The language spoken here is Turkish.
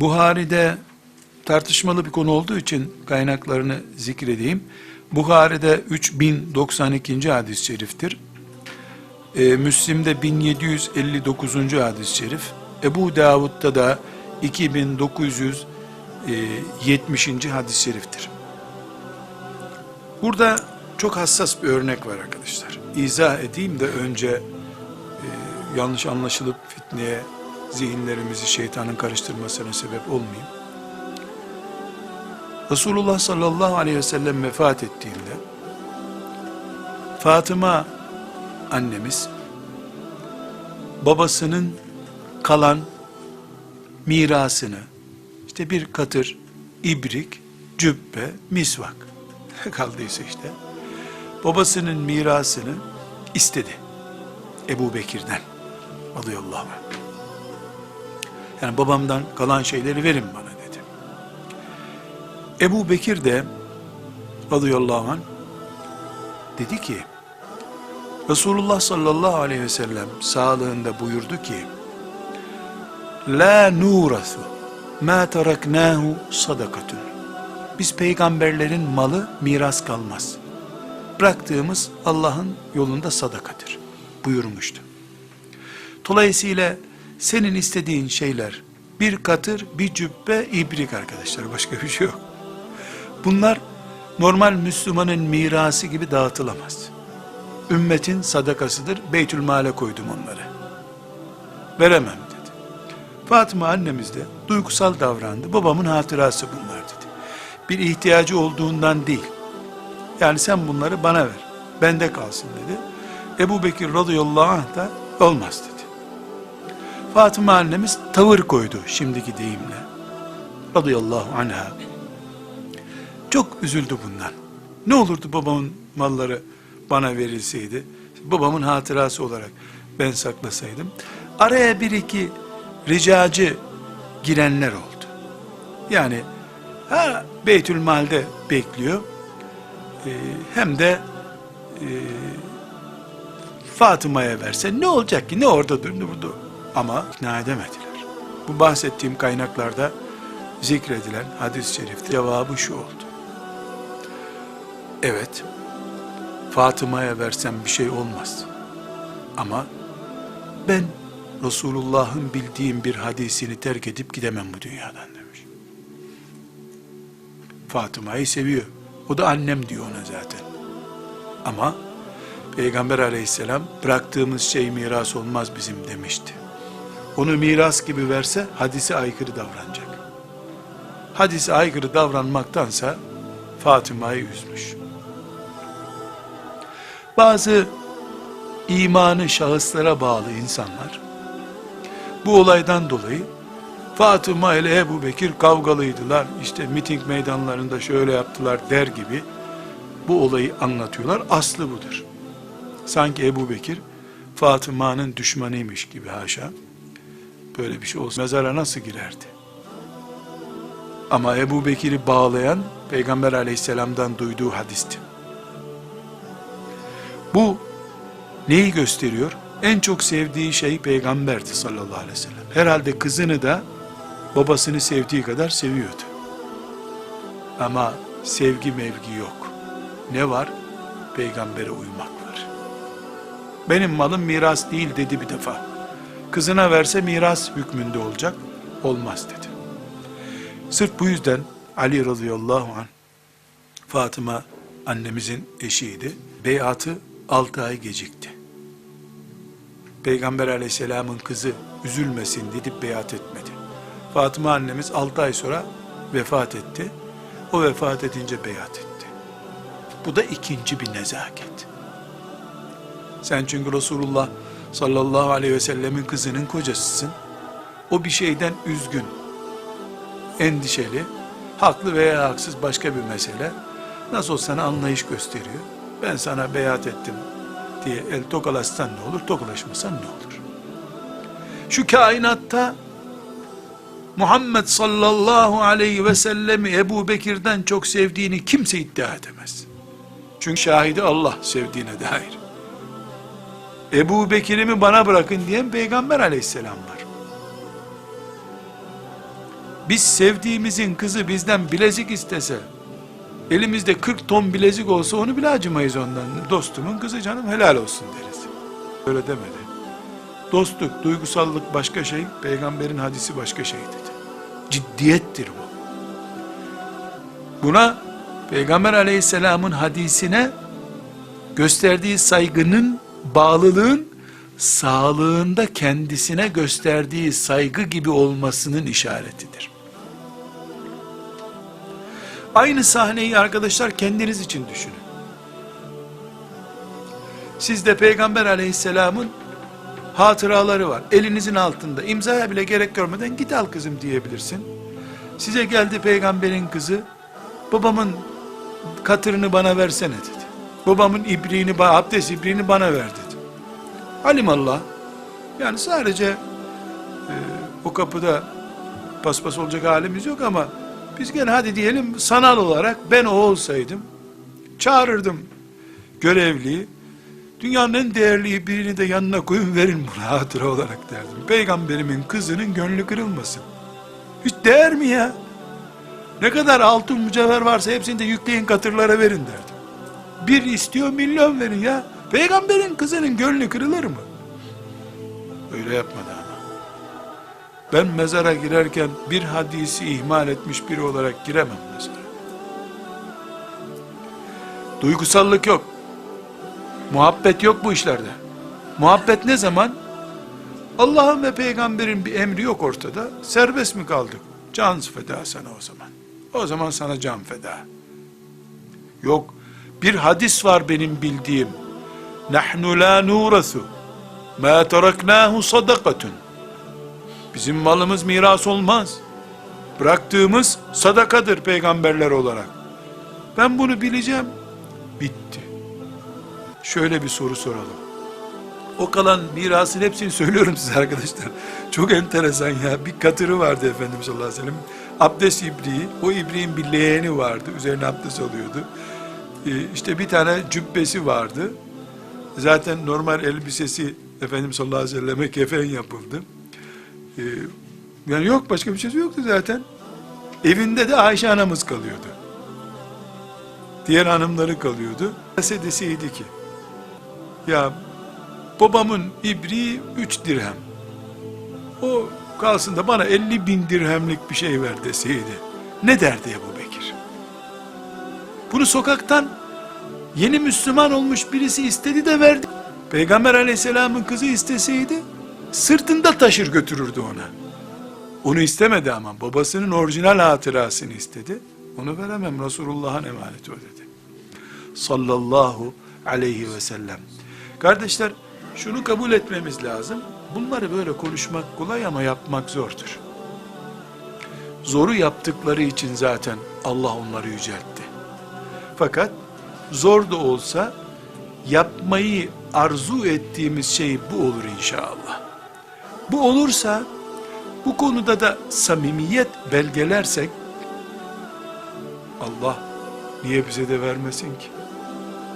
Buhari'de tartışmalı bir konu olduğu için kaynaklarını zikredeyim. Buhari'de 3092. hadis-i şeriftir. Ee, Müslim'de 1759. hadis-i şerif. Ebu Davud'da da 2970. hadis-i şeriftir. Burada çok hassas bir örnek var arkadaşlar. İzah edeyim de önce e, yanlış anlaşılıp fitneye, zihinlerimizi şeytanın karıştırmasına sebep olmayayım. Resulullah sallallahu aleyhi ve sellem vefat ettiğinde Fatıma annemiz babasının kalan mirasını işte bir katır, ibrik, cübbe, misvak kaldıysa işte babasının mirasını istedi. Ebu Bekir'den radıyallahu anh. Yani babamdan kalan şeyleri verin bana dedi. Ebu Bekir de radıyallahu anh dedi ki Resulullah sallallahu aleyhi ve sellem sağlığında buyurdu ki La nurasu ma teraknahu sadakatun Biz peygamberlerin malı miras kalmaz. Bıraktığımız Allah'ın yolunda sadakadır buyurmuştu. Dolayısıyla senin istediğin şeyler bir katır, bir cübbe, ibrik arkadaşlar. Başka bir şey yok. Bunlar normal Müslümanın mirası gibi dağıtılamaz. Ümmetin sadakasıdır. Beytül male koydum onları. Veremem dedi. Fatıma annemiz de duygusal davrandı. Babamın hatırası bunlar dedi. Bir ihtiyacı olduğundan değil. Yani sen bunları bana ver. Bende kalsın dedi. Ebu Bekir radıyallahu anh da olmaz dedi. Fatıma annemiz tavır koydu şimdiki deyimle. Radıyallahu anha. Çok üzüldü bundan. Ne olurdu babamın malları bana verilseydi, babamın hatırası olarak ben saklasaydım. Araya bir iki ricacı girenler oldu. Yani ha Beytül Mal'de bekliyor. Ee, hem de e, Fatıma'ya verse ne olacak ki? Ne oradadır ne burada? Ama ikna edemediler. Bu bahsettiğim kaynaklarda zikredilen hadis-i şerifte cevabı şu oldu. Evet, Fatıma'ya versem bir şey olmaz. Ama ben Resulullah'ın bildiğim bir hadisini terk edip gidemem bu dünyadan demiş. Fatıma'yı seviyor. O da annem diyor ona zaten. Ama Peygamber aleyhisselam bıraktığımız şey miras olmaz bizim demişti. Onu miras gibi verse hadise aykırı davranacak. Hadise aykırı davranmaktansa Fatıma'yı üzmüş. Bazı imanı şahıslara bağlı insanlar bu olaydan dolayı Fatıma ile Ebu Bekir kavgalıydılar. İşte miting meydanlarında şöyle yaptılar der gibi bu olayı anlatıyorlar. Aslı budur. Sanki Ebu Bekir Fatıma'nın düşmanıymış gibi haşa. Böyle bir şey olsa mezara nasıl girerdi? Ama Ebu Bekir'i bağlayan Peygamber aleyhisselamdan duyduğu hadisti. Bu neyi gösteriyor? En çok sevdiği şey peygamberdi sallallahu aleyhi ve sellem. Herhalde kızını da babasını sevdiği kadar seviyordu. Ama sevgi mevgi yok. Ne var? Peygambere uymak var. Benim malım miras değil dedi bir defa. Kızına verse miras hükmünde olacak. Olmaz dedi. Sırf bu yüzden Ali radıyallahu anh Fatıma annemizin eşiydi. Beyatı 6 ay gecikti. Peygamber aleyhisselamın kızı üzülmesin dedip beyat etmedi. Fatıma annemiz 6 ay sonra vefat etti. O vefat edince beyat etti. Bu da ikinci bir nezaket. Sen çünkü Resulullah sallallahu aleyhi ve sellemin kızının kocasısın. O bir şeyden üzgün, endişeli, haklı veya haksız başka bir mesele. Nasıl olsa sana anlayış gösteriyor. Ben sana beyat ettim diye el tokalaşsan ne olur, tokalaşmasan ne olur? Şu kainatta Muhammed sallallahu aleyhi ve sellemi Ebu Bekir'den çok sevdiğini kimse iddia edemez. Çünkü şahidi Allah sevdiğine dair. Ebu Bekir'imi bana bırakın diyen Peygamber aleyhisselam var. Biz sevdiğimizin kızı bizden bilezik istese, elimizde 40 ton bilezik olsa onu bile acımayız ondan. Dostumun kızı canım helal olsun deriz. Öyle demedi. Dostluk, duygusallık başka şey, peygamberin hadisi başka şey dedi. Ciddiyettir bu. Buna Peygamber aleyhisselamın hadisine gösterdiği saygının, bağlılığın sağlığında kendisine gösterdiği saygı gibi olmasının işaretidir. Aynı sahneyi arkadaşlar kendiniz için düşünün. Sizde Peygamber aleyhisselamın hatıraları var. Elinizin altında. imzaya bile gerek görmeden git al kızım diyebilirsin. Size geldi peygamberin kızı. Babamın katırını bana versene dedi. Babamın ibriğini, abdest ibriğini bana ver dedi. Alimallah. Yani sadece e, o kapıda paspas olacak halimiz yok ama biz gene hadi diyelim sanal olarak ben o olsaydım çağırırdım görevliyi. Dünyanın en değerli birini de yanına koyun verin buna hatıra olarak derdim. Peygamberimin kızının gönlü kırılmasın. Hiç değer mi ya? Ne kadar altın mücevher varsa hepsini de yükleyin katırlara verin derdim. Bir istiyor milyon verin ya. Peygamberin kızının gönlü kırılır mı? Öyle yapmadı ama. Ben mezara girerken bir hadisi ihmal etmiş biri olarak giremem mezara. Duygusallık yok. Muhabbet yok bu işlerde. Muhabbet ne zaman? Allah'ın ve peygamberin bir emri yok ortada. Serbest mi kaldık? Can feda sana o zaman. O zaman sana can feda. Yok. Bir hadis var benim bildiğim. Nahnu la nurasu. Ma teraknahu sadakatun. Bizim malımız miras olmaz. Bıraktığımız sadakadır peygamberler olarak. Ben bunu bileceğim. Bitti. Şöyle bir soru soralım. O kalan mirasın hepsini söylüyorum size arkadaşlar. Çok enteresan ya. Bir katırı vardı Efendimiz sallallahu aleyhi ve sellem. Abdest ibriği. O ibriğin bir leğeni vardı. Üzerine abdest alıyordu. Ee, işte bir tane cübbesi vardı. Zaten normal elbisesi Efendimiz sallallahu aleyhi ve selleme kefen yapıldı. Ee, yani yok başka bir şey yoktu zaten. Evinde de Ayşe anamız kalıyordu. Diğer hanımları kalıyordu. Deseydi ki ya babamın ibriği üç dirhem. O kalsın da bana 50 bin dirhemlik bir şey ver deseydi. Ne derdi Ebu Bekir? Bunu sokaktan yeni Müslüman olmuş birisi istedi de verdi. Peygamber aleyhisselamın kızı isteseydi sırtında taşır götürürdü ona. Onu istemedi ama babasının orijinal hatırasını istedi. Onu veremem Resulullah'ın emaneti o dedi. Sallallahu aleyhi ve sellem. Kardeşler şunu kabul etmemiz lazım. Bunları böyle konuşmak kolay ama yapmak zordur. Zoru yaptıkları için zaten Allah onları yüceltti. Fakat zor da olsa yapmayı arzu ettiğimiz şey bu olur inşallah. Bu olursa bu konuda da samimiyet belgelersek Allah niye bize de vermesin ki?